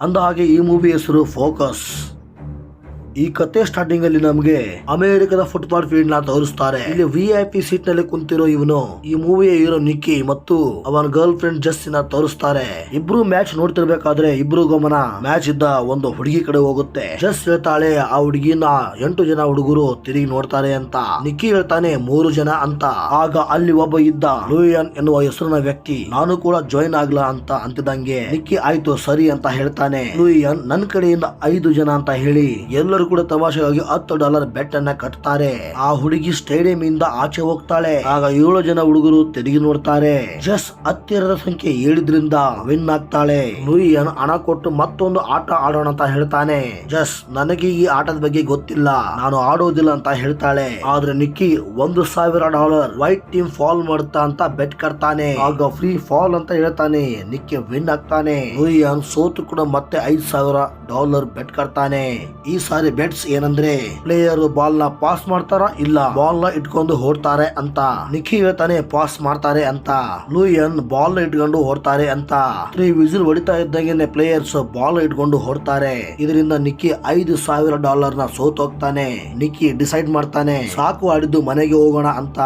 ಅಂದ ಹಾಗೆ ಈ ಮೂವಿ ಹೆಸರು ಫೋಕಸ್ ಈ ಕತೆ ಸ್ಟಾರ್ಟಿಂಗ್ ಅಲ್ಲಿ ನಮಗೆ ಅಮೆರಿಕದ ಫುಟ್ಬಾಲ್ ಫೀಲ್ಡ್ನ ತೋರಿಸ್ತಾರೆ. ಇಲ್ಲಿ ವಿ ಐ ಪಿ ಸೀಟ್ನಲ್ಲಿ ಕುಂತಿರೋ ಇವನು, ಈ ಮೂವಿಯ ಹೀರೋ ನಿಕ್ಕಿ ಮತ್ತು ಅವನ ಗರ್ಲ್ ಫ್ರೆಂಡ್ ಜಸ್ಸಿನ ತೋರಿಸ್ತಾರೆ. ಇಬ್ರು ಮ್ಯಾಚ್ ನೋಡ್ತಿರ್ಬೇಕಾದ್ರೆ ಇಬ್ರು ಗಮನ ಮ್ಯಾಚ್ ಇದ್ದ ಒಂದು ಹುಡುಗಿ ಕಡೆ ಹೋಗುತ್ತೆ. ಜಸ್ ಹೇಳ್ತಾಳೆ, ಆ ಹುಡುಗಿನ ಎಂಟು ಜನ ಹುಡುಗರು ತಿರುಗಿ ನೋಡ್ತಾರೆ ಅಂತ. ನಿಕ್ಕಿ ಹೇಳ್ತಾನೆ, ಮೂರು ಜನ ಅಂತ. ಆಗ ಅಲ್ಲಿ ಒಬ್ಬ ಇದ್ದ ಲೂಯನ್ ಎನ್ನುವ ಹೆಸರಿನ ವ್ಯಕ್ತಿ, ನಾನು ಕೂಡ ಜಾಯಿನ್ ಆಗ್ಲಾ ಅಂತ ಅಂತಿದಂಗೆ ನಿಕ್ಕಿ ಆಯ್ತು, ಸರಿ ಅಂತ ಹೇಳ್ತಾನೆ. ಲೂಯನ್ ನನ್ ಕಡೆಯಿಂದ ಐದು ಜನ ಅಂತ ಹೇಳಿ, ಎಲ್ಲರೂ ಕೂಡ ತಮಾಷೆಯಾಗಿ ಹತ್ತು ಡಾಲರ್ ಬೆಟ್ ಅನ್ನ ಕಟ್ತಾರೆ. ಆ ಹುಡುಗಿ ಸ್ಟೇಡಿಯಂ ಇಂದ ಆಚೆ ಹೋಗ್ತಾಳೆ. ಆಗ ಏಳು ಜನ ಹುಡುಗರು ತೆರಿಗೆ ನೋಡ್ತಾರೆ. ಜಸ್ ಹತ್ತಿರದ ಸಂಖ್ಯೆ ಏಳಿದ್ರಿಂದ ವಿನ್ ಆಗ್ತಾಳೆ. ನುರಿಯನ್ ಹಣ ಕೊಟ್ಟು ಮತ್ತೊಂದು ಆಟ ಆಡೋಣ ಅಂತ ಹೇಳ್ತಾನೆ. ಜಸ್, ನನಗೆ ಈ ಆಟದ ಬಗ್ಗೆ ಗೊತ್ತಿಲ್ಲ. ನಾನು ಆಡೋದಿಲ್ಲ ಅಂತ ಹೇಳ್ತಾಳೆ. ಆದ್ರೆ ನಿಕ್ಕಿ, ಒಂದು ಸಾವಿರ ಡಾಲರ್ ವೈಟ್ ಟೀಮ್ ಫಾಲ್ ಮಾಡುತ್ತಾ ಅಂತ ಬೆಟ್ ಕಟ್ತಾನೆ. ಆಗ ಫ್ರೀ ಫಾಲ್ ಅಂತ ಹೇಳ್ತಾನೆ. ನಿಕ್ಕಿ ವಿನ್ ಆಗ್ತಾನೆ. ನುರಿಯನ್ ಸೋತು ಕೂಡ ಮತ್ತೆ ಐದ್ ಸಾವಿರ ಡಾಲರ್ ಬೆಟ್ ಕಟ್ತಾನೆ. ಈ ಸಾರಿ ಬೆಟ್ಸ್ ಏನಂದ್ರೆ ಪ್ಲೇಯರ್ ಬಾಲ್ನ ಪಾಸ್ ಮಾಡ್ತಾರ ಇಲ್ಲ ಬಾಲ್ನ ಇಟ್ಕೊಂಡು ಹೊಡ್ತಾರೆ ಅಂತ. ನಿಖಿ ಹೇಳ್ತಾನೆ ಪಾಸ್ ಮಾಡ್ತಾರೆ ಅಂತ. ಲೂಯನ್ ಬಾಲ್ ಇಟ್ಕೊಂಡು ಹೊಡ್ತಾರೆ ಅಂತ. ತ್ರೀ ವಿಸಿಲ್ ಹೊಡಿತಾ ಇದ್ದಂಗೆ ಪ್ಲೇಯರ್ಸ್ ಬಾಲ್ ಇಟ್ಕೊಂಡು ಹೊಡ್ತಾರೆ ಇದರಿಂದ ನಿಕ್ಕಿ ಐದು ಸಾವಿರ ಡಾಲರ್ನ ಸೋತ್ ಹೋಗ್ತಾನೆ. ನಿಕ್ಕಿ ಡಿಸೈಡ್ ಮಾಡ್ತಾನೆ, ಸಾಕು ಆಡಿದ್ದು ಮನೆಗೆ ಹೋಗೋಣ ಅಂತ.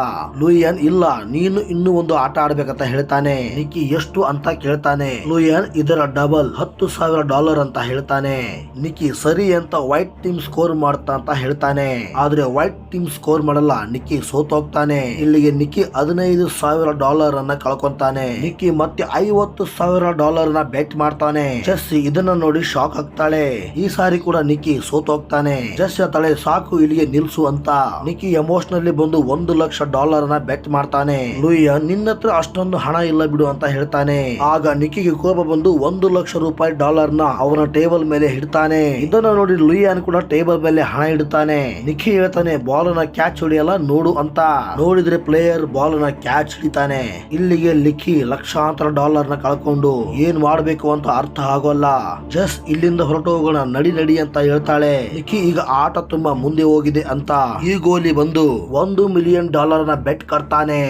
ಲೂಯನ್ ಇಲ್ಲ, ನೀನು ಇನ್ನು ಒಂದು ಆಟ ಆಡ್ಬೇಕಂತ ಹೇಳ್ತಾನೆ. ನಿಕ್ಕಿ ಎಷ್ಟು ಅಂತ ಕೇಳ್ತಾನೆ. ಲೂಯನ್ ಇದರ ಡಬಲ್ ಹತ್ತು ಸಾವಿರ ಡಾಲರ್ ಅಂತ ಹೇಳ್ತಾನೆ. ನಿಕ್ಕಿ ಸರಿ ಅಂತ ವೈಟ್ ಸ್ಕೋರ್ ಮಾಡ್ತಾ ಅಂತ ಹೇಳ್ತಾನೆ. ಆದ್ರೆ ವೈಟ್ ಟೀಮ್ ಸ್ಕೋರ್ ಮಾಡಲ್ಲ ನಿಕ್ಕಿ ಸೋತ್ ಹೋಗ್ತಾನೆ ಇಲ್ಲಿಗೆ ನಿಕ್ಕಿ ಹದಿನೈದು ಸಾವಿರ ಡಾಲರ್ ಅನ್ನ ಕಳ್ಕೊಂತಾನೆ. ನಿಕ್ಕಿ ಮತ್ತೆ ಐವತ್ತು ಸಾವಿರ ಡಾಲರ್ನ ಬೆಟ್ ಮಾಡ್ತಾನೆ. ಜಸ್ ಇದನ್ನ ನೋಡಿ ಶಾಕ್ ಆಗ್ತಾಳೆ. ಈ ಸಾರಿ ಕೂಡ ನಿಕ್ಕಿ ಸೋತ್ ಹೋಗ್ತಾನೆ ಜಸ್ ತಳೆ ಸಾಕು ಇಲ್ಲಿಗೆ ನಿಲ್ಸು ಅಂತ. ನಿಕ್ಕಿ ಎಮೋಷನಲಿ ಬಂದು ಒಂದು ಲಕ್ಷ ಡಾಲರ್ನ ಬೆಟ್ ಮಾಡ್ತಾನೆ. ಲೂಯಿಯ, ನಿನ್ನ ಹತ್ರ ಅಷ್ಟೊಂದು ಹಣ ಇಲ್ಲ ಬಿಡು ಅಂತ ಹೇಳ್ತಾನೆ. ಆಗ ನಿಕ್ಕಿಗೆ ಕೋಪ ಬಂದು ಒಂದು ಲಕ್ಷ ರೂಪಾಯಿ ಡಾಲರ್ನ ಅವನ ಟೇಬಲ್ ಮೇಲೆ ಇಡ್ತಾನೆ. ಇದನ್ನ ನೋಡಿ ಲೂಯಿಯನ್ ಕೂಡ ಟೇಬಲ್ ಮೇಲೆ ಹಣ ಇಡುತ್ತಾನೆ. ನಿಖಿ ಹೇಳ್ತಾನೆ ಬಾಲ್ನ ಕ್ಯಾಚ್ ಹೊಡಿಯಲ್ಲ, ನೋಡು ಅಂತ. ನೋಡಿದ್ರೆ ಪ್ಲೇಯರ್ ಬಾಲ್ನ ಕ್ಯಾಚ್ ಹಿಡಿತಾನೆ. ಇಲ್ಲಿಗೆ ಲಿಖಿ ಲಕ್ಷಾಂತರ ಡಾಲರ್ನ ಕಳ್ಕೊಂಡು, ಏನ್ ಮಾಡ್ಬೇಕು ಅಂತ ಅರ್ಥ ಆಗೋಲ್ಲ. ಜಸ್ಟ್ ಇಲ್ಲಿಂದ ಹೊರಟು ಹೋಗೋಣ ನಡಿ ನಡಿ ಅಂತ ಹೇಳ್ತಾಳೆ. ನಿಖಿ ಈಗ ಆಟ ತುಂಬಾ ಮುಂದೆ ಹೋಗಿದೆ ಅಂತ ಈ ಗೋಲಿ ಬಂದು ಒಂದು ಮಿಲಿಯನ್ ಡಾಲರ್ನ ಬೆಟ್ ಕಟ್ತಾನೆ.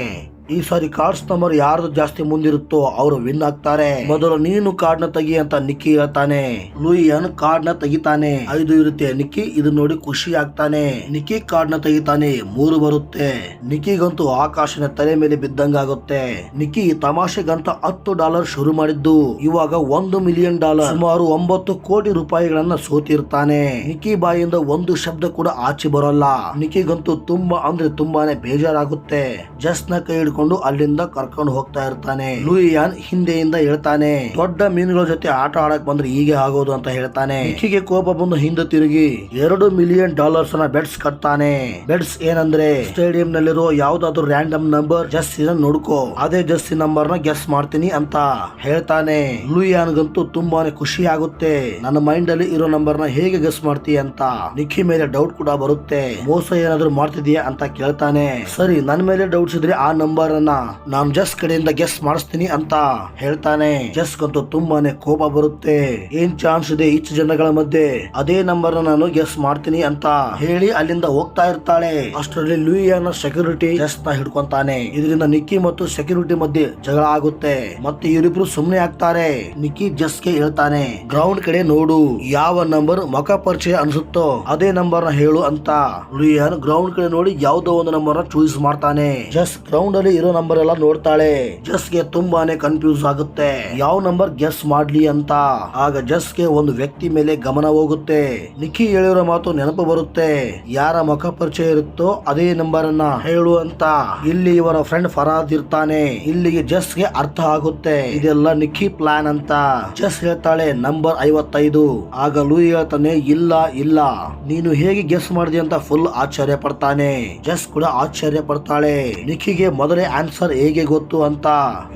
ಈ ಸಾರಿ ಕಾರ್ಡ್ಸ್ ನಂಬರ್ ಯಾರ್ದು ಜಾಸ್ತಿ ಮುಂದಿರುತ್ತೋ ಅವರು ವಿನ್ ಆಗ್ತಾರೆ. ಮೊದಲು ನೀನು ಕಾರ್ಡ್ನ ತೆಗಿ ಅಂತ ನಿಕ್ಕಿ ಹೇಳ್ತಾನೆ. ಲೂಯಿಯನ್ ಕಾರ್ಡ್ನ ತೆಗಿತಾನೆ. ಐದು ಇರುತ್ತೆ, ನಿಕ್ಕಿ ಇದು ನೋಡಿ ಖುಷಿ ಆಗ್ತಾನೆ. ನಿಕ್ಕಿ ಕಾರ್ಡ್ನ ತೆಗಿತಾನೆ, ಮೂರು ಬರುತ್ತೆ. ನಿಕ್ಕಿಗಂತೂ ಆಕಾಶನ ತಲೆ ಮೇಲೆ ಬಿದ್ದಂಗಾಗುತ್ತೆ. ನಿಕ್ಕಿ ತಮಾಷೆಗಂತ ಹತ್ತು ಡಾಲರ್ ಶುರು ಮಾಡಿದ್ದು. ಇವಾಗ ಒಂದು ಮಿಲಿಯನ್ ಡಾಲರ್, ಸುಮಾರು ಒಂಬತ್ತು ಕೋಟಿ ರೂಪಾಯಿಗಳನ್ನ ಸೋತಿರ್ತಾನೆ. ನಿಕ್ಕಿ ಬಾಯಿಂದ ಒಂದು ಶಬ್ದ ಕೂಡ ಆಚೆ ಬರೋಲ್ಲ. ನಿಕ್ಕಿಗಂತೂ ತುಂಬಾ ಅಂದ್ರೆ ತುಂಬಾನೇ ಬೇಜಾರಾಗುತ್ತೆ. ಜಸ್ಟ್ನ ಕೈ ಹಿಡ್ಕೊಂಡು ಅಲ್ಲಿಂದ ಕರ್ಕೊಂಡು ಹೋಗ್ತಾ ಇರ್ತಾನೆ. ಲೂಯಿಯಾನ್ ಹಿಂದೆಯಿಂದ ಹೇಳ್ತಾನೆ, ದೊಡ್ಡ ಮೀನುಗಳ ಜೊತೆ ಆಟ ಆಡಕ್ ಬಂದ್ರೆ ಹೀಗೆ ಆಗೋದು ಅಂತ ಹೇಳ್ತಾನೆ. ನಿಕ್ಕಿಗೆ ಕೋಪ ಬಂದು ಹಿಂದೆ ತಿರುಗಿ, ಎರಡು ಮಿಲಿಯನ್ ಡಾಲರ್ಸ್ನ ಬೆಟ್ಸ್ ಕಟ್ತಾನೆ. ಬೆಟ್ಸ್ ಏನಂದ್ರೆ ಸ್ಟೇಡಿಯಂ ನಲ್ಲಿರೋ ಯಾವ್ದಾದ್ರು ರ್ಯಾಂಡಮ್ ನಂಬರ್ ಜಸ್ ನೋಡ್ಕೋ. ಅದೇ ಜಸ್ಟ್ ನಂಬರ್ನ ಗೆಸ್ ಮಾಡ್ತೀನಿ ಅಂತ ಹೇಳ್ತಾನೆ. ಲೂಯಿಯಾನ್ಗಂತೂ ತುಂಬಾನೇ ಖುಷಿ ಆಗುತ್ತೆ ನನ್ನ ಮೈಂಡ್ ಅಲ್ಲಿ ಇರೋ ನಂಬರ್ನ ಹೇಗೆ ಗೆಸ್ ಮಾಡ್ತೀಯ ಅಂತ ನಿಖಿ ಮೇಲೆ ಡೌಟ್ ಕೂಡ ಬರುತ್ತೆ. ಮೋಸ ಏನಾದ್ರು ಮಾಡ್ತಿದೀಯಾ ಅಂತ ಕೇಳ್ತಾನೆ. ಸರಿ ನನ್ನ ಮೇಲೆ ಡೌಟ್ಸ್ ಇದ್ರೆ ಆ ನಂಬರ್ ಅನ್ನ ನಾನ್ ಜಸ್ ಕಡೆಯಿಂದ ಗೆಸ್ ಮಾಡಿಸ್ತೀನಿ ಅಂತ ಹೇಳ್ತಾನೆ. ಜಸ್ ಗಂತೂ ತುಂಬಾನೇ ಕೋಪ ಬರುತ್ತೆ. ಏನ್ ಚಾನ್ಸ್ ಇದೆ ಇಷ್ಟು ಜನಗಳ ಮಧ್ಯೆ? ಅದೇ ನಂಬರ್ ನಾನು ಗೆಸ್ ಮಾಡ್ತೀನಿ ಅಂತ ಹೇಳಿ ಅಲ್ಲಿಂದ ಹೋಗ್ತಾ ಇರ್ತಾಳೆ. ಅಷ್ಟರಲ್ಲಿ ಲೂಯಿಯಾನ ಸೆಕ್ಯೂರಿಟಿ ಜಸ್ನ ಹಿಡ್ಕೊಂತಾನೆ. ಇದರಿಂದ ನಿಕ್ಕಿ ಮತ್ತು ಸೆಕ್ಯೂರಿಟಿ ಮಧ್ಯೆ ಜಗಳ ಆಗುತ್ತೆ. ಮತ್ತೆ ಇವರಿಬ್ರು ಸುಮ್ನೆ ಆಗ್ತಾರೆ. ನಿಕ್ಕಿ ಜಸ್ಗೆ ಹೇಳ್ತಾನೆ ಗ್ರೌಂಡ್ ಕಡೆ ನೋಡು. ಯಾವ ನಂಬರ್ ಮುಖ ಪರಿಚಯ ಅನ್ಸುತ್ತೋ ಅದೇ ನಂಬರ್ನ ಹೇಳು ಅಂತ. ಲೂಯಿಯಾನ್ ಗ್ರೌಂಡ್ ಕಡೆ ನೋಡಿ ಯಾವ್ದೋ ಒಂದು ನಂಬರ್ನ ಚೂಸ್ ಮಾಡ್ತಾನೆ. ಜಸ್ ಗ್ರೌಂಡ್ ಅಲ್ಲಿ ಇರೋ ನಂಬರ್ ಎಲ್ಲ ನೋಡ್ತಾಳೆ. ಜಸ್ಗೆ ತುಂಬಾನೇ ಕನ್ಫ್ಯೂಸ್ ಆಗುತ್ತೆ. ಯಾವ ನಂಬರ್ ಗೆಸ್ ಮಾಡ್ಲಿ ಅಂತ? ಆಗ ಜಸ್ಗೆ ಒಂದು ವ್ಯಕ್ತಿ ಮೇಲೆ ಗಮನ ಹೋಗುತ್ತೆ. ನಿಖಿ ಹೇಳಿರೋ ಮಾತು ನೆನಪು ಬರುತ್ತೆ. ಯಾರ ಮುಖ ಪರಿಚಯ ಇರುತ್ತೋ ಅದೇ ನಂಬರ್ ಅನ್ನ ಹೇಳು ಅಂತ. ಇಲ್ಲಿ ಇವರ ಫ್ರೆಂಡ್ ಫರಾದ್ ಇರ್ತಾನೆ. ಇಲ್ಲಿಗೆ ಜಸ್ಗೆ ಅರ್ಥ ಆಗುತ್ತೆ. ಇದೆಲ್ಲ ನಿಕ್ಕಿ ಪ್ಲಾನ್ ಅಂತ. ಜಸ್ ಹೇಳ್ತಾಳೆ ನಂಬರ್ ಐವತ್ತೈದು. ಆಗ ಲೂ ಹೇಳ್ತಾನೆ, ಇಲ್ಲ ಇಲ್ಲ. ನೀನು ಹೇಗೆ ಗೆಸ್ ಮಾಡಿದೆ ಅಂತ ಫುಲ್ ಆಶ್ಚರ್ಯ ಪಡ್ತಾನೆ ಜಸ್ ಕೂಡ ಆಶ್ಚರ್ಯ ಪಡ್ತಾಳೆ ನಿಖಿಗೆ ಮೊದಲೇ ಆನ್ಸರ್ ಹೇಗೆ ಗೊತ್ತು ಅಂತ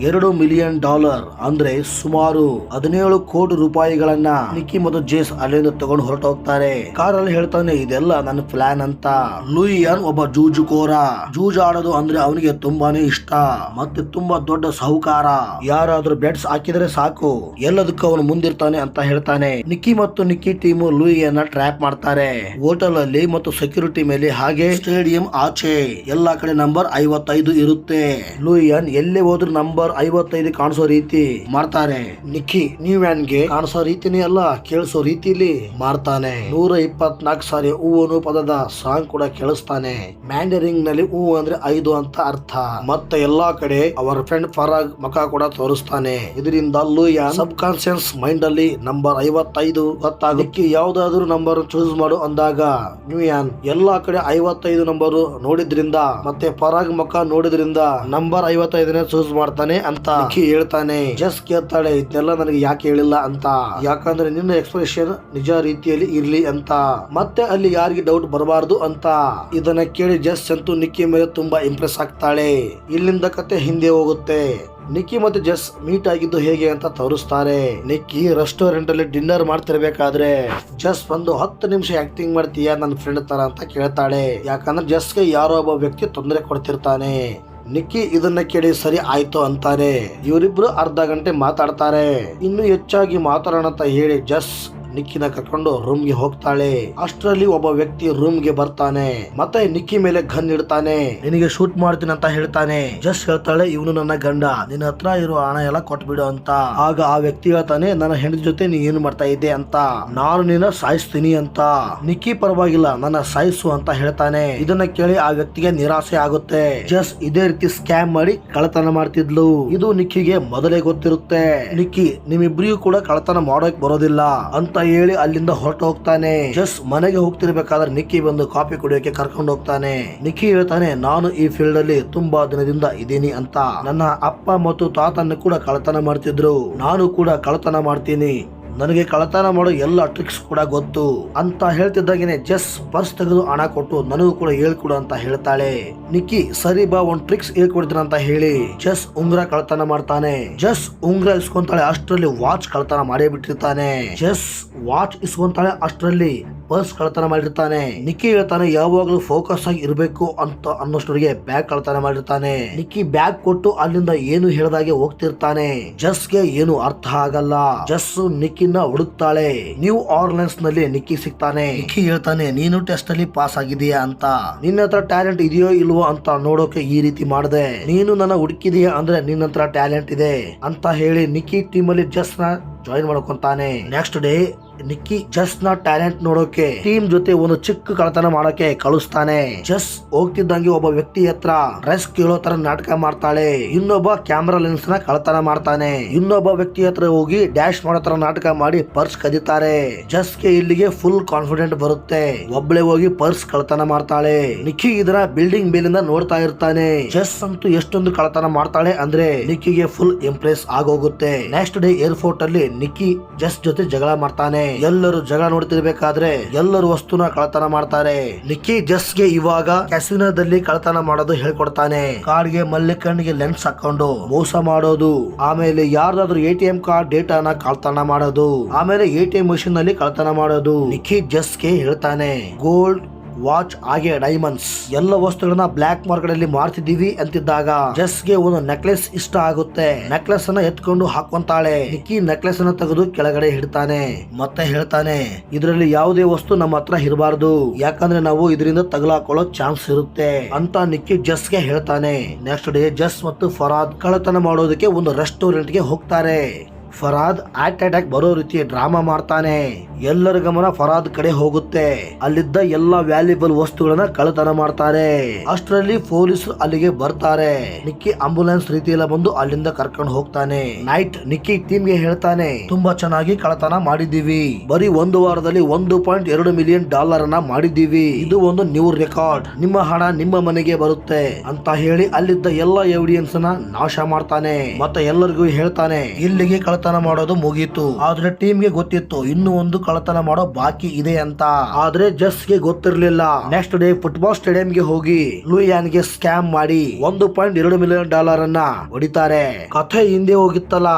ಎರಡು ಮಿಲಿಯನ್ ಡಾಲರ್ ಅಂದ್ರೆ ಸುಮಾರು ಹದಿನೇಳು ಕೋಟಿ ರೂಪಾಯಿಗಳನ್ನ ನಿಕ್ಕಿ ಮತ್ತು ಜೇಸ್ ಅಲ್ಲಿಂದ ತಗೊಂಡು ಹೊರಟು ಹೋಗ್ತಾರೆ. ಕಾರಲ್ಲಿ ಹೇಳ್ತಾನೆ, ಇದೆಲ್ಲ ನನ್ನ ಪ್ಲಾನ್ ಅಂತ. ಲೂಯಿಯನ್ ಒಬ್ಬ ಜೂಜುಕೋರ. ಜೂಜು ಆಡೋದು ಅಂದ್ರೆ ಅವನಿಗೆ ತುಂಬಾನೇ ಇಷ್ಟ, ಮತ್ತೆ ತುಂಬಾ ದೊಡ್ಡ ಸಾಹುಕಾರ. ಯಾರಾದ್ರೂ ಬೆಟ್ಸ್ ಹಾಕಿದ್ರೆ ಸಾಕು. ಎಲ್ಲದಕ್ಕೂ ಅವನು ಮುಂದಿರ್ತಾನೆ ಅಂತ ಹೇಳ್ತಾನೆ. ನಿಕ್ಕಿ ಮತ್ತು ನಿಕ್ಕಿ ಟೀಮು ಲೂಯಿಯನ್ನ ಟ್ರ್ಯಾಪ್ ಮಾಡ್ತಾರೆ. ಹೋಟೆಲ್ ಅಲ್ಲಿ ಮತ್ತು ಸೆಕ್ಯೂರಿಟಿ ಮೇಲೆ ಹಾಗೆ ಸ್ಟೇಡಿಯಂ ಆಚೆ. ಎಲ್ಲಾ ಕಡೆ ನಂಬರ್ ಐವತ್ತೈದು ಇರುತ್ತೆ. ಆಗುತ್ತೆ ಲೂಯಿಯನ್ ಎಲ್ಲೇ ಹೋದ್ರು ನಂಬರ್ ಐವತ್ತೈದು ಕಾಣಿಸೋ ರೀತಿ ಮಾಡ್ತಾರೆ. ನಿಕ್ಕಿ ನ್ಯೂಯಾನ್ಗೆ ಕಾಣಿಸೋ ರೀತಿನೇ ಅಲ್ಲ, ಕೇಳಿಸೋ ರೀತಿಲಿ ಮಾಡ್ತಾನೆ. ನೂರ ಇಪ್ಪತ್ನಾಲ್ಕು ಸಾರಿ ಹೂವನು ಪದದ ಸಾಂಗ್ ಕೂಡ ಕೇಳಿಸ್ತಾನೆ. ಮ್ಯಾಂಡರಿಂಗ್ನಲ್ಲಿ ಹೂವು ಅಂದ್ರೆ ಐದು ಅಂತ ಅರ್ಥ. ಮತ್ತೆ ಎಲ್ಲಾ ಕಡೆ ಅವರ ಫ್ರೆಂಡ್ ಫರಾಗ್ ಮಕ ಕೂಡ ತೋರಿಸ್ತಾನೆ. ಇದರಿಂದ ಲೂಯನ್ ಸಬ್ ಕಾನ್ಸಿಯನ್ಸ್ ಮೈಂಡ್ ಅಲ್ಲಿ ನಂಬರ್ ಐವತ್ತೈದು ಗೊತ್ತಾಗಿ ಯಾವ್ದಾದ್ರು ನಂಬರ್ ಚೂಸ್ ಮಾಡು ಅಂದಾಗ ನ್ಯೂಯಾನ್ ಎಲ್ಲಾ ಕಡೆ ಐವತ್ತೈದು ನಂಬರ್ ನೋಡಿದ್ರಿಂದ, ಮತ್ತೆ ಪರಾಗ್ ಮುಖ ನೋಡಿದ್ರಿಂದ ನಂಬರ್ ಐವತ್ತೈದನೇ ಚೂಸ್ ಮಾಡ್ತಾನೆ ಅಂತ ಹೇಳ್ತಾನೆ. ಜಸ್ ಕೇಳ್ತಾಳೆ ಇದನ್ನೆಲ್ಲ ನನಗೆ ಯಾಕೆ ಹೇಳಿಲ್ಲ ಅಂತ. ಯಾಕಂದ್ರೆ ನಿನ್ನ ಎಕ್ಸ್ಪ್ರೆಷನ್ ನಿಜ ರೀತಿಯಲ್ಲಿ ಇರ್ಲಿ ಅಂತ. ಮತ್ತೆ ಅಲ್ಲಿ ಯಾರಿಗೆ ಡೌಟ್ ಬರಬಾರ್ದು ಅಂತ. ಇದನ್ನ ಕೇಳಿ ಜಸ್ ಅಂತೂ ನಿಕ್ಕಿ ಮೇಲೆ ತುಂಬಾ ಇಂಪ್ರೆಸ್ ಆಗ್ತಾಳೆ. ಇಲ್ಲಿಂದ ಕತೆ ಹಿಂದೆ ಹೋಗುತ್ತೆ. ನಿಕ್ಕಿ ಮತ್ತೆ ಜಸ್ ಮೀಟ್ ಆಗಿದ್ದು ಹೇಗೆ ಅಂತ ತೋರಿಸ್ತಾರೆ. ನಿಕ್ಕಿ ರೆಸ್ಟೋರೆಂಟ್ ಅಲ್ಲಿ ಡಿನ್ನರ್ ಮಾಡ್ತಿರ್ಬೇಕಾದ್ರೆ, ಜಸ್ ಒಂದು ಹತ್ತು ನಿಮಿಷ ಆಕ್ಟಿಂಗ್ ಮಾಡ್ತೀಯಾ ನನ್ನ ಫ್ರೆಂಡ್ ತರ ಅಂತ ಕೇಳ್ತಾಳೆ. ಯಾಕಂದ್ರೆ ಜಸ್ಗೆ ಯಾರೋ ಒಬ್ಬ ವ್ಯಕ್ತಿ ತೊಂದರೆ ಕೊಡ್ತಿರ್ತಾನೆ. ನಿಕ್ಕಿ, ಇದನ್ನ ಕೇಳಿ ಸರಿ ಆಯ್ತು ಅಂತಾರೆ. ಇವರಿಬ್ರು ಅರ್ಧ ಗಂಟೆ ಮಾತಾಡ್ತಾರೆ. ಇನ್ನು ಹೆಚ್ಚಾಗಿ ಮಾತಾಡೋಣ ಅಂತ ಹೇಳಿ ಜಸ್ ನಿಕ್ಕಿನ ಕರ್ಕೊಂಡು ರೂಮ್ಗೆ ಹೋಗ್ತಾಳೆ. ಅಷ್ಟರಲ್ಲಿ ಒಬ್ಬ ವ್ಯಕ್ತಿ ರೂಮ್ಗೆ ಬರ್ತಾನೆ. ಮತ್ತೆ ನಿಕ್ಕಿ ಮೇಲೆ ಗನ್ ಇಡ್ತಾನೆ. ನಿನಗೆ ಶೂಟ್ ಮಾಡ್ತೀನಿ ಅಂತ ಹೇಳ್ತಾನೆ. ಜಸ್ಟ್ ಹೇಳ್ತಾಳೆ, ಇವನು ನನ್ನ ಗಂಡ. ನಿನ್ನ ಹತ್ರ ಇರೋ ಹಣ ಎಲ್ಲ ಕೊಟ್ಬಿಡು ಅಂತ. ಆಗ ಆ ವ್ಯಕ್ತಿ ಹೇಳ್ತಾನೆ, ನನ್ನ ಹೆಂಡತಿ ಜೊತೆ ನೀ ಏನು ಮಾಡ್ತಾ ಇದ್ದೆ ಅಂತ. ನಾನು ನಿನ್ನ ಸಾಯಿಸ್ತೀನಿ ಅಂತ. ನಿಕ್ಕಿ, ಪರವಾಗಿಲ್ಲ, ನನ್ನ ಸಾಯಿಸು ಅಂತ ಹೇಳ್ತಾನೆ. ಇದನ್ನ ಕೇಳಿ ಆ ವ್ಯಕ್ತಿಗೆ ನಿರಾಸೆ ಆಗುತ್ತೆ. ಜಸ್ಟ್ ಇದೇ ರೀತಿ ಸ್ಕ್ಯಾಮ್ ಮಾಡಿ ಕಳ್ಳತನ ಮಾಡ್ತಿದ್ಲು. ಇದು ನಿಕ್ಕಿಗೆ ಮೊದಲೇ ಗೊತ್ತಿರುತ್ತೆ. ನಿಕ್ಕಿ, ನಿಮ್ಮಿಬ್ರಿಗೂ ಕೂಡ ಕಳ್ಳತನ ಮಾಡೋಕ್ ಬರೋದಿಲ್ಲ ಅಂತ ಹೇಳಿ ಅಲ್ಲಿಂದ ಹೊರಟು ಹೋಗ್ತಾನೆ. ಜಸ್ ಮನೆಗೆ ಹೋಗ್ತಿರ್ಬೇಕಾದ್ರೆ ನಿಕ್ಕಿ ಬಂದು ಕಾಫಿ ಕುಡಿಯೋಕೆ ಕರ್ಕೊಂಡು ಹೋಗ್ತಾನೆ. ನಿಕ್ಕಿ ಹೇಳ್ತಾನೆ, ನಾನು ಈ ಫೀಲ್ಡ್ ಅಲ್ಲಿ ತುಂಬಾ ದಿನದಿಂದ ಇದ್ದೀನಿ ಅಂತ. ನನ್ನ ಅಪ್ಪ ಮತ್ತು ತಾತನ್ನು ಕೂಡ ಕಳತನ ಮಾಡ್ತಿದ್ರು. ನಾನು ಕೂಡ ಕಳತನ ಮಾಡ್ತೀನಿ. ನನಗೆ ಕಳತನ ಮಾಡೋ ಎಲ್ಲ ಟ್ರಿಕ್ಸ್ ಕೂಡ ಗೊತ್ತು ಅಂತ ಹೇಳ್ತಿದ್ದಾಗೇನೆ ಜಸ್ ಪರ್ಸ್ ತೆಗೆದು ಹಣ ಕೊಟ್ಟು ನನಗೂ ಕೂಡ ಹೇಳ್ಕೊಡು ಅಂತ ಹೇಳ್ತಾಳೆ. ನಿಕ್ಕಿ, ಸರಿ ಬಾ, ಒಂದ್ ಟ್ರಿಕ್ಸ್ ಹೇಳ್ಕೊಡ್ತೀನಿ ಅಂತ ಹೇಳಿ ಜಸ್ ಉಂಗ್ರ ಕಳತನ ಮಾಡ್ತಾನೆ. ಜಸ್ ಉಂಗ್ರ ಇಸ್ಕೊಂತಾಳೆ ಅಷ್ಟರಲ್ಲಿ ವಾಚ್ ಕಳತನ ಮಾಡೇ ಬಿಟ್ಟಿರ್ತಾನೆ. ಜಸ್ ವಾಚ್ ಇಸ್ಕೊಂತಾಳೆ ಅಷ್ಟರಲ್ಲಿ ಪರ್ಸ್ ಕಳತನ ಮಾಡಿರ್ತಾನೆ. ನಿಕ್ಕಿ ಹೇಳ್ತಾನೆ, ಯಾವಾಗಲೂ ಫೋಕಸ್ ಆಗಿ ಇರಬೇಕು ಅಂತ ಅನ್ನೋಷ್ಟರಿಗೆ ಬ್ಯಾಗ್ ಕಳತನ ಮಾಡಿರ್ತಾನೆ. ನಿಕ್ಕಿ ಬ್ಯಾಗ್ ಕೊಟ್ಟು ಅಲ್ಲಿಂದ ಏನು ಹೇಳದಾಗೆ ಹೋಗ್ತಿರ್ತಾನೆ. ಜಸ್ಗೆ ಏನು ಅರ್ಥ ಆಗಲ್ಲ. ಜಸ್ ನಿಕ್ಕಿನ ಹುಡುಕ್ತಾಳೆ. ನ್ಯೂ ಆರ್ಲೆನ್ಸ್ನಲ್ಲಿ ನಿಕ್ಕಿ ಸಿಗ್ತಾನೆ. ನಿಕ್ಕಿ ಹೇಳ್ತಾನೆ, ನೀನು ಟೆಸ್ಟ್ ಅಲ್ಲಿ ಪಾಸ್ ಆಗಿದೀಯಾ ಅಂತ. ನಿನ್ನ ಹತ್ರ ಟ್ಯಾಲೆಂಟ್ ಇದೆಯೋ ಇಲ್ವೋ ಅಂತ ನೋಡೋಕೆ ಈ ರೀತಿ ಮಾಡಿದೆ. ನೀನು ನನ್ನ ಹುಡುಕಿದೀಯಾ ಅಂದ್ರೆ ನಿನ್ನ ಹತ್ರ ಟ್ಯಾಲೆಂಟ್ ಇದೆ. ಅಂತ ಹೇಳಿ ನಿಕ್ಕಿ ಟೀಮ್ ಅಲ್ಲಿ ಜಸ್ ಜಾಯಿನ್ ಮಾಡ್ಕೊಂತಾನೆ. ನೆಕ್ಸ್ಟ್ ಡೇ ನಿಕ್ಕಿ ಜಸ್ನ ಟ್ಯಾಲೆಂಟ್ ನೋಡೋಕೆ ಟೀಮ್ ಜೊತೆ ಒಂದು ಚಿಕ್ಕ ಕಳತನ ಮಾಡೋಕೆ ಕಳಿಸ್ತಾನೆ. ಜಸ್ ಹೋಗ್ತಿದ್ದಂಗೆ ಒಬ್ಬ ವ್ಯಕ್ತಿ ಹತ್ರ ಡ್ರೆಸ್ ಕೇಳೋ ತರ ನಾಟಕ ಮಾಡ್ತಾಳೆ. ಇನ್ನೊಬ್ಬ ಕ್ಯಾಮ್ರಾ ಲೆನ್ಸ್ನ ಕಳತನ ಮಾಡ್ತಾನೆ. ಇನ್ನೊಬ್ಬ ವ್ಯಕ್ತಿ ಹತ್ರ ಹೋಗಿ ಡ್ಯಾಶ್ ಮಾಡೋ ತರ ನಾಟಕ ಮಾಡಿ ಪರ್ಸ್ ಕದೀತಾರೆ. ಜಸ್ಗೆ ಇಲ್ಲಿಗೆ ಫುಲ್ ಕಾನ್ಫಿಡೆಂಟ್ ಬರುತ್ತೆ. ಒಬ್ಳೆ ಹೋಗಿ ಪರ್ಸ್ ಕಳತನ ಮಾಡ್ತಾಳೆ. ನಿಕ್ಕಿ ಇದರ ಬಿಲ್ಡಿಂಗ್ ಮೇಲಿಂದ ನೋಡ್ತಾ ಇರ್ತಾನೆ. ಜಸ್ ಅಂತೂ ಎಷ್ಟೊಂದು ಕಳತನ ಮಾಡ್ತಾಳೆ ಅಂದ್ರೆ ನಿಕ್ಕಿಗೆ ಫುಲ್ ಇಂಪ್ರೆಸ್ ಆಗೋಗುತ್ತೆ. ನೆಕ್ಸ್ಟ್ ಡೇ ಏರ್ಪೋರ್ಟ್ ಅಲ್ಲಿ ನಿಕ್ಕಿ ಜಸ್ ಜೊತೆ ಜಗಳ ಮಾಡ್ತಾನೆ. ಎಲ್ಲರೂ ಜಗಳ ನೋಡ್ತಿರ್ಬೇಕಾದ್ರೆ ಎಲ್ಲರೂ ವಸ್ತುನ ಕಳತನ ಮಾಡ್ತಾರೆ. ನಿಕ್ಕಿ ಜಸ್ಗೆ ಇವಾಗ ಕ್ಯಾಸಿನೋದಲ್ಲಿ ಕಳತನ ಮಾಡೋದು ಹೇಳ್ಕೊಡ್ತಾನೆ. ಕಾರ್ಡ್ಗೆ ಮಲ್ಲಿಕಣ್ಣಿಗೆ ಲೆನ್ಸ್ ಹಾಕೊಂಡು ಮೋಸ ಮಾಡೋದು. ಆಮೇಲೆ ಯಾರ್ದಾದ್ರು ಎ ಟಿ ಎಂ ಕಾರ್ಡ್ ಡೇಟಾನ ಕಳ್ತನ ಮಾಡೋದು. ಆಮೇಲೆ ಎ ಟಿ ಎಂ ಮಷಿನ್ನಲ್ಲಿ ಕಳ್ತನ ಮಾಡೋದು. ನಿಕ್ಕಿ ಜಸ್ಗೆ ಹೇಳ್ತಾನೆ, ಗೋಲ್ಡ್ ವಾಚ್ ಹಾಗೆ ಡೈಮಂಡ್ಸ್ ಎಲ್ಲ ವಸ್ತುಗಳನ್ನ ಬ್ಲಾಕ್ ಮಾರ್ಕೆಟ್ ಅಲ್ಲಿ ಮಾರ್ತಿದ್ದೀವಿ ಅಂತಿದ್ದಾಗ ಜಸ್ಗೆ ಒಂದು ನೆಕ್ಲೆಸ್ ಇಷ್ಟ ಆಗುತ್ತೆ. ನೆಕ್ಲೆಸ್ ಅನ್ನ ಎತ್ಕೊಂಡು ಹಾಕೊಂತಾಳೆ ಹಿಕ್ಕಿ ನೆಕ್ಲೆಸ್ ಅನ್ನ ತೆಗೆದು ಕೆಳಗಡೆ ಹಿಡ್ತಾನೆ ಮತ್ತೆ ಹೇಳ್ತಾನೆ, ಇದರಲ್ಲಿ ಯಾವುದೇ ವಸ್ತು ನಮ್ಮ ಹತ್ರ ಇರಬಾರ್ದು. ಯಾಕಂದ್ರೆ ನಾವು ಇದರಿಂದ ತಗಲಾಕೊಳ್ಳೋ ಚಾನ್ಸ್ ಇರುತ್ತೆ. ಅಂತ ನಿಕ್ಕಿ ಜಸ್ಗೆ ಹೇಳ್ತಾನೆ. ನೆಕ್ಸ್ಟ್ ಡೇ ಜಸ್ ಮತ್ತು ಫರಾದ್ ಕಳ್ಳತನ ಮಾಡೋದಕ್ಕೆ ಒಂದು ರೆಸ್ಟೋರೆಂಟ್ಗೆ ಹೋಗ್ತಾರೆ. ಫರಾದ್ ಆಟ್ ಅಟ್ಯಾಕ್ ಬರೋ ರೀತಿ ಡ್ರಾಮಾ ಮಾಡ್ತಾನೆ. ಎಲ್ಲರ ಗಮನ ಫರಾದ್ ಕಡೆ ಹೋಗುತ್ತೆ. ಅಲ್ಲಿದ್ದ ಎಲ್ಲಾ ವ್ಯಾಲ್ಯೂಬಲ್ ವಸ್ತುಗಳನ್ನ ಕಳ್ಳತನ ಮಾಡ್ತಾರೆ. ಅಷ್ಟರಲ್ಲಿ ಪೊಲೀಸರು ಅಲ್ಲಿಗೆ ಬರ್ತಾರೆ. ನಿಕ್ಕಿ ಆಂಬುಲೆನ್ಸ್ ರೀತಿಯೆಲ್ಲ ಬಂದು ಅಲ್ಲಿಂದ ಕರ್ಕೊಂಡು ಹೋಗ್ತಾನೆ. ನೈಟ್ ನಿಕ್ಕಿ ಟೀಮ್ಗೆ ಹೇಳ್ತಾನೆ, ತುಂಬಾ ಚೆನ್ನಾಗಿ ಕಳ್ಳತನ ಮಾಡಿದೀವಿ ಬರೀ ಒಂದು ವಾರದಲ್ಲಿ ಒಂದು ಪಾಯಿಂಟ್ ಎರಡು ಮಿಲಿಯನ್ ಡಾಲರ್ ಅನ್ನ ಮಾಡಿದೀವಿ ಇದು ಒಂದು ನ್ಯೂ ರೆಕಾರ್ಡ್ ನಿಮ್ಮ ಹಣ ನಿಮ್ಮ ಮನೆಗೆ ಬರುತ್ತೆ. ಅಂತ ಹೇಳಿ ಅಲ್ಲಿದ್ದ ಎಲ್ಲಾ ಎವಿಡಿಯನ್ಸ್ನ ನಾಶ ಮಾಡ್ತಾನೆ. ಮತ್ತೆ ಎಲ್ಲರಿಗೂ ಹೇಳ್ತಾನೆ, ಇಲ್ಲಿಗೆ ಕಳ್ಳತನ ಮಾಡೋದು ಮುಗೀತು. ಆದ್ರೆ ಟೀಮ್ಗೆ ಗೊತ್ತಿತ್ತು, ಇನ್ನು ಒಂದು ಕಳ್ಳತನ ಮಾಡೋ ಬಾಕಿ ಇದೆ ಅಂತ. ಆದ್ರೆ ಜಸ್ಗೆ ಗೊತ್ತಿರ್ಲಿಲ್ಲ. ನೆಕ್ಸ್ಟ್ ಡೇ ಫುಟ್ಬಾಲ್ ಸ್ಟೇಡಿಯಂ ಗೆ ಹೋಗಿ ಲೂಯಾನ್ಗೆ ಸ್ಕ್ಯಾಮ್ ಮಾಡಿ ಒಂದು ಪಾಯಿಂಟ್ ಎರಡು ಮಿಲಿಯನ್ ಡಾಲರ್ ಅನ್ನ ಹೊಡಿತಾರೆ. ಕಥೆ ಹಿಂದೆ ಹೋಗಿತ್ತಲ್ಲ,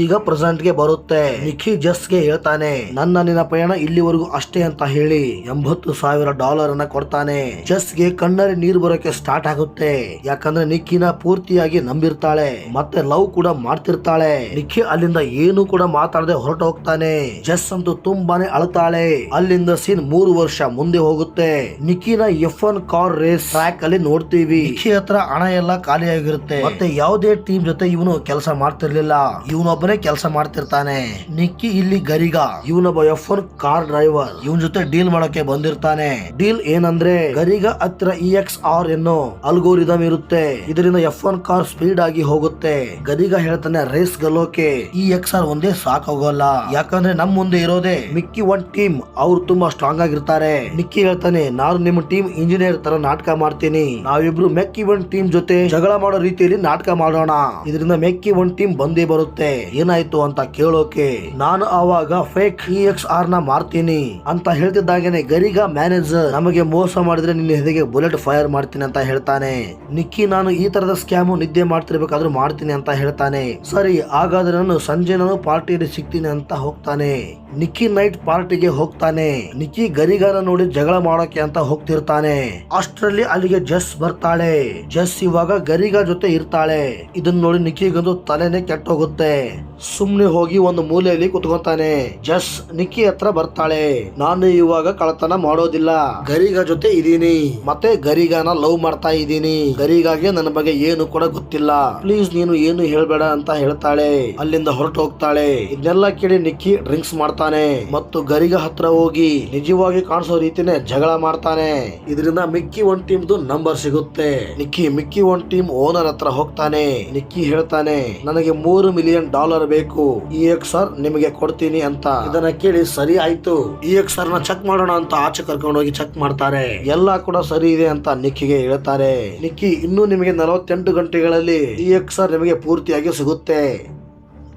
ಈಗ ಪ್ರೆಸೆಂಟ್ಗೆ ಬರುತ್ತೆ. ನಿಖಿ ಜಸ್ಗೆ ಹೇಳ್ತಾನೆ, ನನ್ನ ನಿನ್ನ ಪಯಣ ಇಲ್ಲಿವರೆಗೂ ಅಷ್ಟೇ ಅಂತ ಹೇಳಿ ಎಂಬತ್ತು ಸಾವಿರ ಡಾಲರ್ ಅನ್ನ ಕೊಡ್ತಾನೆ. ಜಸ್ಗೆ ಕಣ್ಣಲ್ಲಿ ನೀರು ಬರೋಕೆ ಸ್ಟಾರ್ಟ್ ಆಗುತ್ತೆ. ಯಾಕಂದ್ರೆ ನಿಖಿನ ಪೂರ್ತಿಯಾಗಿ ನಂಬಿರ್ತಾಳೆ, ಮತ್ತೆ ಲವ್ ಕೂಡ ಮಾಡ್ತಿರ್ತಾಳೆ. ನಿಖಿ ಅಲ್ಲಿಂದ ಏನು ಕೂಡ ಮಾತಾಡದೆ ಹೊರಟು ಹೋಗ್ತಾನೆ. ಜಸ್ ಅಂತೂ ತುಂಬಾನೇ ಅಳತಾಳೆ ಅಲ್ಲಿಂದ ಸೀನ್ ಮೂರು ವರ್ಷ ಮುಂದೆ ಹೋಗುತ್ತೆ. ನಿಖಿನ F one car race track ಅಲ್ಲಿ ನೋಡ್ತೀವಿ. ನಿಖಿ ಹತ್ರ ಹಣ ಎಲ್ಲ ಖಾಲಿ ಆಗಿರುತ್ತೆ ಮತ್ತೆ ಯಾವುದೇ ಟೀಮ್ ಜೊತೆ ಇವನು ಕೆಲಸ ಮಾಡ್ತಿರ್ಲಿಲ್ಲ. ಇವನೊಬ್ಬನೇ ಕೆಲಸ ಮಾಡ್ತಿರ್ತಾನೆ. ನಿಕ್ಕಿ ಇಲ್ಲಿ ಗರಿಗ. ಇವನೊಬ್ಬ ಎಫ್ ಒನ್ ಕಾರ್ ಡ್ರೈವರ್ ಇವನ್ ಜೊತೆ ಡೀಲ್ ಮಾಡಕ್ಕೆ ಬಂದಿರ್ತಾನೆ. ಡೀಲ್ ಏನಂದ್ರೆ ಗರಿಗ ಹತ್ರ ಇ ಎಕ್ಸ್ ಆರ್ ಎನ್ನೋ ಅಲ್ಗೋರಿದಮ್ ಇರುತ್ತೆ. ಇದರಿಂದ ಎಫ್ ಒನ್ ಕಾರ್ ಸ್ಪೀಡ್ ಆಗಿ ಹೋಗುತ್ತೆ. ಗರಿಗ ಹೇಳ್ತಾನೆ ರೇಸ್ ಗಲೋಕೆ ಇ ಆರ್ ಒಂದೇ ಸಾಕಾಗೋಲ್ಲ. ಯಾಕಂದ್ರೆ ನಮ್ ಮುಂದೆ ಇರೋದೇ ಮಿಕ್ಕಿ ಒನ್ ಟೀಮ್ ಅವ್ರು ತುಂಬಾ ಸ್ಟ್ರಾಂಗ್ ಆಗಿರ್ತಾರೆ. ಮಿಕ್ಕಿ ಹೇಳ್ತಾನೆ, ನಾನು ನಿಮ್ಮ ಟೀಮ್ ಇಂಜಿನಿಯರ್ ತರ ನಾಟಕ ಮಾಡ್ತೀನಿ. ನಾವಿಬ್ರು ಮೆಕ್ಕಿ ಒನ್ ಟೀಮ್ ಜೊತೆ ಜಗಳ ಮಾಡೋ ರೀತಿಯಲ್ಲಿ ನಾಟಕ ಮಾಡೋಣ. ಇದರಿಂದ ಮೆಕ್ಕಿ ಒನ್ ಟೀಮ್ ಬಂದೇ ಬರುತ್ತೆ. ಏನಾಯ್ತು ಅಂತ ಕೇಳೋಕೆ. ನಾನು ಆವಾಗ ಫೇಕ್ ಇ ಎಕ್ಸ್ ಆರ್ನ ಮಾರ್ತೀನಿ. ಅಂತ ಹೇಳ್ತಿದ್ದಾಗೇನೆ, ಗರಿಗ ಮ್ಯಾನೇಜರ್ ನಮಗೆ ಮೋಸ ಮಾಡಿದ್ರೆ ನಿನ್ನ ಹೆದೆಗೆ ಬುಲೆಟ್ ಫೈರ್ ಮಾಡ್ತೀನಿ ಅಂತ ಹೇಳ್ತಾನೆ. ನಿಕ್ಕಿ ನಾನು ಈ ತರದ ಸ್ಕ್ಯಾಮು ನಿದ್ದೆ ಮಾಡ್ತಿರ್ಬೇಕಾದ್ರೂ ಮಾಡ್ತೀನಿ ಅಂತ ಹೇಳ್ತಾನೆ. ಸರಿ, ಹಾಗಾದ್ರೆ ನಾನು ನಾನು ಪಾರ್ಟಿಯಲ್ಲಿ ಸಿಗ್ತೀನಿ ಅಂತ ಹೋಗ್ತಾನೆ. ನಿಕ್ಕಿ ನೈಟ್ ಪಾರ್ಟಿಗೆ ಹೋಗ್ತಾನೆ. ನಿಕ್ಕಿ ಗರಿಗಾರ ನೋಡಿ ಜಗಳ ಮಾಡೋಕೆ ಅಂತ ಹೋಗ್ತಿರ್ತಾನೆ. ಅಷ್ಟರಲ್ಲಿ ಅಲ್ಲಿಗೆ ಜಸ್ ಬರ್ತಾಳೆ. ಜಸ್ ಇವಾಗ ಗರಿಗ ಜೊತೆ ಇರ್ತಾಳೆ. ಇದನ್ ನೋಡಿ ನಿಕ್ಕಿಗಂದು ತಲೆನೇ ಕೆಟ್ಟೋಗುತ್ತೆ. ಸುಮ್ನೆ ಹೋಗಿ ಒಂದು ಮೂಲೆಯಲ್ಲಿ ಕುತ್ಕೊಂತಾನೆ. ಜಸ್ ನಿಕ್ಕಿ ಹತ್ರ ಬರ್ತಾಳೆ. ನಾನು ಇವಾಗ ಕಳತನ ಮಾಡೋದಿಲ್ಲ. ಗರಿಗ ಜೊತೆ ಇದೀನಿ ಮತ್ತೆ ಗರಿಗಾನ ಲವ್ ಮಾಡ್ತಾ ಇದ್ದೀನಿ. ಗರಿಗಾಗೆ ನನ್ನ ಬಗ್ಗೆ ಏನು ಕೂಡ ಗೊತ್ತಿಲ್ಲ. ಪ್ಲೀಸ್ ನೀನು ಏನು ಹೇಳ್ಬೇಡ ಅಂತ ಹೇಳ್ತಾಳೆ. ಅಲ್ಲಿಂದ ಹೊರಟು ಹೋಗ್ತಾಳೆ ಇದನ್ನೆಲ್ಲ ಕೇಳಿ ನಿಕ್ಕಿ ಡ್ರಿಂಕ್ಸ್ ಮಾಡ್ತಾನೆ. ಮತ್ತು ಗರಿಗ ಹತ್ರ ಹೋಗಿ ನಿಜವಾಗಿ ಕಾಣಿಸೋ ರೀತಿನೇ ಜಗಳ ಮಾಡ್ತಾನೆ. ಇದರಿಂದ ಮಿಕ್ಕಿ ಒನ್ ಟೀಮ್ದು ನಂಬರ್ ಸಿಗುತ್ತೆ. ನಿಕ್ಕಿ ಮಿಕ್ಕಿ ಒನ್ ಟೀಮ್ ಓನರ್ ಹತ್ರ ಹೋಗ್ತಾನೆ. ನಿಕ್ಕಿ ಹೇಳ್ತಾನೆ, ನನಗೆ ಮೂರು ಮಿಲಿಯನ್ ಡಾಲರ್ ಬೇಕು. ಈ ಎಕ್ಸ್ ಆರ್ ನಿಮಗೆ ಕೊಡ್ತೀನಿ ಅಂತ. ಇದನ್ನ ಕೇಳಿ ಸರಿ ಆಯ್ತು. ಈ ಎಕ್ಸ್ ಆರ್ನ ಚೆಕ್ ಮಾಡೋಣ ಅಂತ ಆಚೆ ಕರ್ಕೊಂಡು ಹೋಗಿ ಚೆಕ್ ಮಾಡ್ತಾರೆ. ಎಲ್ಲಾ ಕೂಡ ಸರಿ ಇದೆ ಅಂತ ನಿಕ್ಕಿಗೆ ಹೇಳ್ತಾರೆ. ನಿಕ್ಕಿ ಇನ್ನು ನಿಮಗೆ ನಲವತ್ತೆಂಟು ಗಂಟೆಗಳಲ್ಲಿ ಈ ಎಕ್ಸ್ ಆರ್ ನಿಮಗೆ ಪೂರ್ತಿಯಾಗಿ ಸಿಗುತ್ತೆ.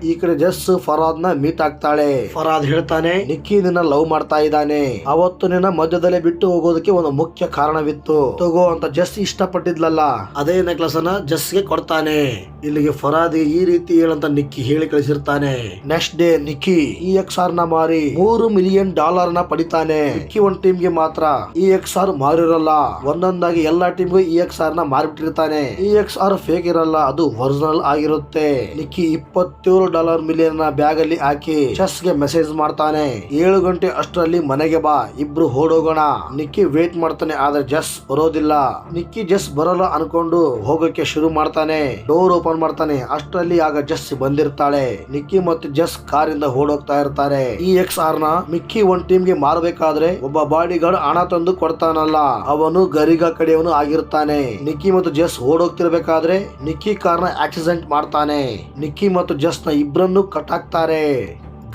ಈ ಕಡೆ ಜಸ್ ಫರಾದ್ನ ಮೀಟ್ ಆಗ್ತಾಳೆ. ಫರಾದ್ ಹೇಳ್ತಾನೆ ನಿಕ್ಕಿ ನಿನ್ನ ಲವ್ ಮಾಡ್ತಾ ಇದ್ದಾನೆ. ಅವತ್ತು ನಿನ್ನ ಮಧ್ಯದಲ್ಲಿ ಬಿಟ್ಟು ಹೋಗೋದಕ್ಕೆ ಒಂದು ಮುಖ್ಯ ಕಾರಣವಿತ್ತು. ತಗೋ ಅಂತ ಜಸ್ ಇಷ್ಟಪಟ್ಟಿದ್ಲಲ್ಲ. ಅದೇ ನೆಕ್ಲೆಸ್ ಅನ್ನ ಜಸ್ಗೆ ಕೊಡ್ತಾನೆ. ಇಲ್ಲಿಗೆ ಫರಾದ್ ಈ ರೀತಿ ಹೇಳಂತ ನಿಕ್ಕಿ ಹೇಳಿ ಕಳಿಸಿರ್ತಾನೆ. ನೆಕ್ಸ್ಟ್ ಡೇ ನಿಕ್ಕಿ ಈ ಎಕ್ಸ್ ಆರ್ನ ಮಾರಿ ಮೂರು ಮಿಲಿಯನ್ ಡಾಲರ್ನ ಪಡಿತಾನೆ. ನಿಕ್ಕಿ ಒಂದ್ ಟೀಮ್ಗೆ ಮಾತ್ರ. ಈ ಎಕ್ಸ್ ಆರ್ ಮಾರಿರಲ್ಲ. ಒಂದೊಂದಾಗಿ ಎಲ್ಲಾ ಟೀಮ್ಗೂ ಈ ಎಕ್ಸ್ ಆರ್ನ ಮಾರ್ಬಿಟ್ಟಿರ್ತಾನೆ. ಈ ಎಕ್ಸ್ ಆರ್ ಫೇಕ್ ಇರಲ್ಲ ಅದು ಒರಿಜಿನಲ್ ಆಗಿರುತ್ತೆ. ನಿಕ್ಕಿ ಇಪ್ಪತ್ತೇಳು ಡಾಲರ್ ಮಿಲಿಯನ್ ಬ್ಯಾಗ್ ಅಲ್ಲಿ ಹಾಕಿ ಚೆಸ್ಗೆ ಮೆಸೇಜ್ ಮಾಡ್ತಾನೆ. ಏಳು ಗಂಟೆ ಅಷ್ಟರಲ್ಲಿ ಮನೆಗೆ ಬಾ, ಇಬ್ರು ಓಡೋಗೋಣ. ನಿಕ್ಕಿ ವೇಟ್ ಮಾಡ್ತಾನೆ, ಆದ್ರೆ ಜಸ್ ಬರೋದಿಲ್ಲ. ನಿಕ್ಕಿ ಜಸ್ ಬರಲ್ಲ ಅನ್ಕೊಂಡು ಹೋಗಕ್ಕೆ ಶುರು ಮಾಡ್ತಾನೆ. ಡೋರ್ ಓಪನ್ ಮಾಡ್ತಾನೆ, ಅಷ್ಟರಲ್ಲಿ ಆಗ ಜಸ್ ಬಂದಿರ್ತಾಳೆ. ನಿಕ್ಕಿ ಮತ್ತು ಜಸ್ ಕಾರಿಂದ ಓಡೋಗ್ತಾ ಇರ್ತಾರೆ. ಈ ಎಕ್ಸ್ ಆರ್ನ ಮಿಕ್ಕಿ ಒಂದ್ ಟೀಮ್ಗೆ ಮಾರಬೇಕಾದ್ರೆ ಒಬ್ಬ ಬಾಡಿ ಗಾರ್ಡ್ ಹಣ ತಂದು ಕೊಡ್ತಾನಲ್ಲ. ಅವನು ಗರಿಗ ಕಡೆಯವನು ಆಗಿರ್ತಾನೆ. ನಿಕ್ಕಿ ಮತ್ತು ಜಸ್ ಓಡೋಗ್ತಿರ್ಬೇಕಾದ್ರೆ ನಿಕ್ಕಿ ಕಾರ್ನ ಆಕ್ಸಿಡೆಂಟ್ ಮಾಡ್ತಾನೆ. ನಿಕ್ಕಿ ಮತ್ತು ಜಸ್ನ ಇಬ್ರನ್ನು ಕಟ್ಟಾಕ್ತಾರೆ.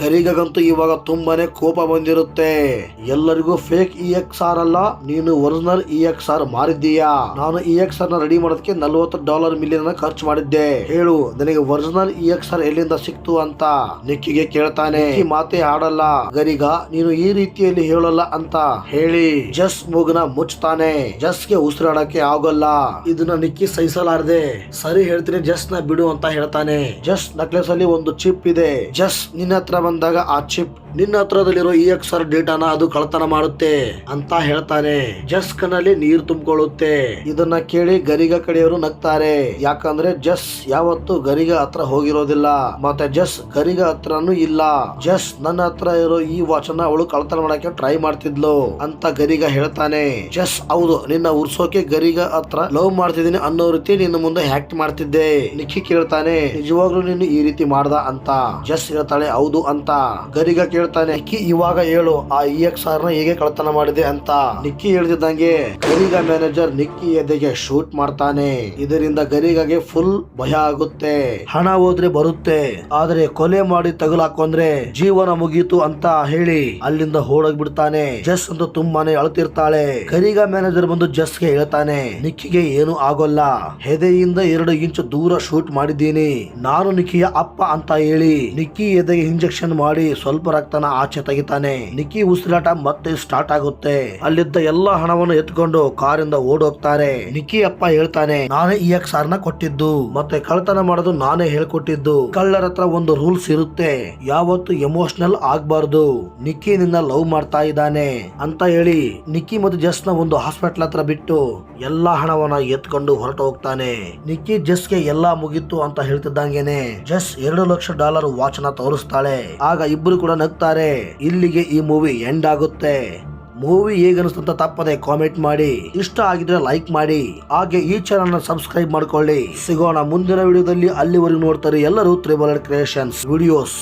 ಗರಿಗಂತೂ ಇವಾಗ ತುಂಬಾನೇ ಕೋಪ ಬಂದಿರುತ್ತೆ. ಎಲ್ಲರಿಗೂ ಫೇಕ್ ಇ ಎಕ್ಸ್ ಆರ್ ಅಲ್ಲ, ನೀನು ಒರಿಜಿನಲ್ ಇ ಎಕ್ಸ್ ಆರ್ ಮಾರಿದ್ದೀಯಾ? ನಾನು ಇ ಎಕ್ಸ್ ಆರ್ನ ರೆಡಿ ಮಾಡೋದಕ್ಕೆ ನಲ್ವತ್ತು ಡಾಲರ್ ಮಿಲಿಯನ್ ಖರ್ಚು ಮಾಡಿದ್ದೆ. ಹೇಳು, ನನಗೆ ಒರಿಜಿನಲ್ ಇ ಎಕ್ಸ್ ಆರ್ ಎಲ್ಲಿಂದ ಸಿಕ್ತು ಅಂತ? ನಿಕ್ಕಿಗೆ ಕೇಳ್ತಾನೆ. ಈ ಮಾತೇ ಆಡಲ್ಲ. ಗರಿಗ, ನೀನು ಈ ರೀತಿಯಲ್ಲಿ ಹೇಳಲ್ಲ ಅಂತ ಹೇಳಿ ಜಸ್ ಮೂಗನ ಮುಚ್ತಾನೆ. ಜಸ್ಗೆ ಉಸಿರಾಡಕ್ಕೆ ಆಗೋಲ್ಲ. ಇದನ್ನ ನಿಕ್ಕಿ ಸಹಿಸಲಾರದೆ. ಸರಿ ಹೇಳ್ತೀನಿ ಜಸ್ನ ಬಿಡು ಅಂತ ಹೇಳ್ತಾನೆ. ಜಸ್ ನಕ್ಲೆಸ್ ಅಲ್ಲಿ ಒಂದು ಚಿಪ್ ಇದೆ. ಜಸ್ ನಿನ್ನ ಹತ್ರ ಬಂದಾಗ ಆ ಚಿಪ್, ನಿನ್ನ ಹತ್ರದಲ್ಲಿರೋ ಈ ಎಕ್ಸ್ ಆರ್ ಡೇಟಾನ ಅದು ಕಳತನ ಮಾಡುತ್ತೆ ಅಂತ ಹೇಳ್ತಾನೆ. ಜಸ್ಕ್ನಲ್ಲಿ ನೀರು ತುಂಬಿಕೊಳ್ಳುತ್ತೆ. ಇದನ್ನ ಕೇಳಿ ಗರಿಗ ಕಡೆಯವರು ನಗ್ತಾರೆ. ಯಾಕಂದ್ರೆ ಜಸ್ ಯಾವತ್ತು ಗರಿಗ ಹತ್ರ ಹೋಗಿರೋದಿಲ್ಲ. ಮತ್ತೆ ಜಸ್ ಗರಿಗ ಹತ್ರನು ಇಲ್ಲ. ಜಸ್ ನನ್ನ ಹತ್ರ ಇರೋ ಈ ವಾಚ್ ಅನ್ನ ಅವಳು ಕಳತನ ಮಾಡಕ್ಕೆ ಟ್ರೈ ಮಾಡ್ತಿದ್ಲು ಅಂತ ಗರಿಗ ಹೇಳ್ತಾನೆ. ಜಸ್ ಹೌದು, ನಿನ್ನ ಉರ್ಸೋಕೆ ಗರಿಗ ಹತ್ರ ಲವ್ ಮಾಡ್ತಿದ್ದೀನಿ ಅನ್ನೋ ರೀತಿ ನಿನ್ನ ಮುಂದೆ ಹ್ಯಾಕ್ಟ್ ಮಾಡ್ತಿದ್ದೆ ನಿಖಿ ಕೇಳ್ತಾನೆ. ನಿಜವಾಗ್ಲೂ ನೀನು ಈ ರೀತಿ ಮಾಡ್ದ ಅಂತ ಜಸ್ ಹೇಳ್ತಾಳೆ. ಹೌದು ಗರಿಗ ಕೇಳ್ತಾನೆ, ನಿಕ್ಕಿ, ಇವಾಗ ಹೇಳು, ಆ ಇ ಎಕ್ಸ್ ಆರ್ನ ಹೇಗೆ ಕಳತನ ಮಾಡಿದೆ ಅಂತ. ನಿಕ್ಕಿ ಹೇಳ್ತಿದ್ದಂಗೆ ಗರಿಗ ಮ್ಯಾನೇಜರ್ ನಿಕ್ಕಿ ಎದೆಗೆ ಶೂಟ್ ಮಾಡ್ತಾನೆ. ಇದರಿಂದ ಗರಿಗಾಗೆ ಫುಲ್ ಭಯ ಆಗುತ್ತೆ. ಹಣ ಹೋದ್ರೆ ಬರುತ್ತೆ, ಆದ್ರೆ ಕೊಲೆ ಮಾಡಿ ತಗಲಾಕೊಂಡ್ರೆ ಜೀವನ ಮುಗೀತು ಅಂತ ಹೇಳಿ ಅಲ್ಲಿಂದ ಓಡೋಗ್ ಬಿಡ್ತಾನೆ ಜಸ್ ಅಂತ ತುಂಬಾನೇ ಅಳ್ತಿರ್ತಾಳೆ. ಗರಿಗ ಮ್ಯಾನೇಜರ್ ಬಂದು ಜಸ್ಗೆ ಹೇಳ್ತಾನೆ, ನಿಕ್ಕಿಗೆ ಏನು ಆಗೋಲ್ಲ. ಹೆದೆಯಿಂದ ಎರಡು ಇಂಚು ದೂರ ಶೂಟ್ ಮಾಡಿದ್ದೀನಿ. ನಾನು ನಿಕ್ಕಿಯ ಅಪ್ಪ ಅಂತ ಹೇಳಿ ನಿಕ್ಕಿ ಎದೆಗೆ ಇಂಜೆಕ್ಷನ್ ಆಪರೇಷನ್ ಮಾಡಿ ಸ್ವಲ್ಪ ರಕ್ತನ ಆಚೆ ತೆಗಿತಾನೆ. ನಿಕ್ಕಿ ಉಸಿರಾಟ ಮತ್ತೆ ಸ್ಟಾರ್ಟ್ ಆಗುತ್ತೆ. ಅಲ್ಲಿದ್ದ ಎಲ್ಲಾ ಹಣವನ್ನು ಎತ್ಕೊಂಡು ಕಾರಿಂದ ಓಡೋಗ್ತಾರೆ. ನಿಕ್ಕಿ ಅಪ್ಪ ಹೇಳ್ತಾನೆ, ನಾನೇ ಈ ಎಕ್ಸ್ನ ಕೊಟ್ಟಿದ್ದು. ಮತ್ತೆ ಕಳ್ತನ ಮಾಡೋದು ನಾನೇ ಹೇಳ್ಕೊಟ್ಟಿದ್ದು. ಕಳ್ಳರ ಹತ್ರ ಒಂದು ರೂಲ್ಸ್ ಇರುತ್ತೆ. ಯಾವತ್ತು ಎಮೋಷನಲ್ ಆಗ್ಬಾರ್ದು. ನಿಕ್ಕಿ ನಿನ್ನ ಲವ್ ಮಾಡ್ತಾ ಇದ್ದಾನೆ. ಅಂತ ಹೇಳಿ ನಿಕ್ಕಿ ಮತ್ತು ಜಸ್ನ ಒಂದು ಹಾಸ್ಪಿಟಲ್ ಹತ್ರ ಬಿಟ್ಟು ಎಲ್ಲಾ ಹಣವನ್ನ ಎತ್ಕೊಂಡು ಹೊರಟು ಹೋಗ್ತಾನೆ. ನಿಕ್ಕಿ ಜಸ್ಗೆ ಎಲ್ಲಾ ಮುಗಿತು ಅಂತ ಹೇಳ್ತಿದ್ದಂಗೆನೆ ಜಸ್ ಎರಡು ಲಕ್ಷ ಡಾಲರ್ ವಾಚ್ನ ತೋರಿಸ್ತಾಳೆ. ಆಗ ಇಬ್ರು ಕೂಡ ನಗ್ತಾರೆ. ಇಲ್ಲಿಗೆ ಈ ಮೂವಿ ಎಂಡ್ ಆಗುತ್ತೆ. ಮೂವಿ ಹೇಗನ್ನಿಸ್ತು ಅಂತ ತಪ್ಪದೆ ಕಾಮೆಂಟ್ ಮಾಡಿ. ಇಷ್ಟ ಆಗಿದ್ರೆ ಲೈಕ್ ಮಾಡಿ. ಹಾಗೆ ಈ ಚಾನಲ್ ಸಬ್ಸ್ಕ್ರೈಬ್ ಮಾಡ್ಕೊಳ್ಳಿ. ಸಿಗೋಣ ಮುಂದಿನ ವಿಡಿಯೋದಲ್ಲಿ ಅಲ್ಲಿವರೆಗೂ ನೋಡ್ತಾರೆ ಎಲ್ಲರೂ ತ್ರಿಬಲ್ ಕ್ರಿಯೇಷನ್ಸ್ ವಿಡಿಯೋಸ್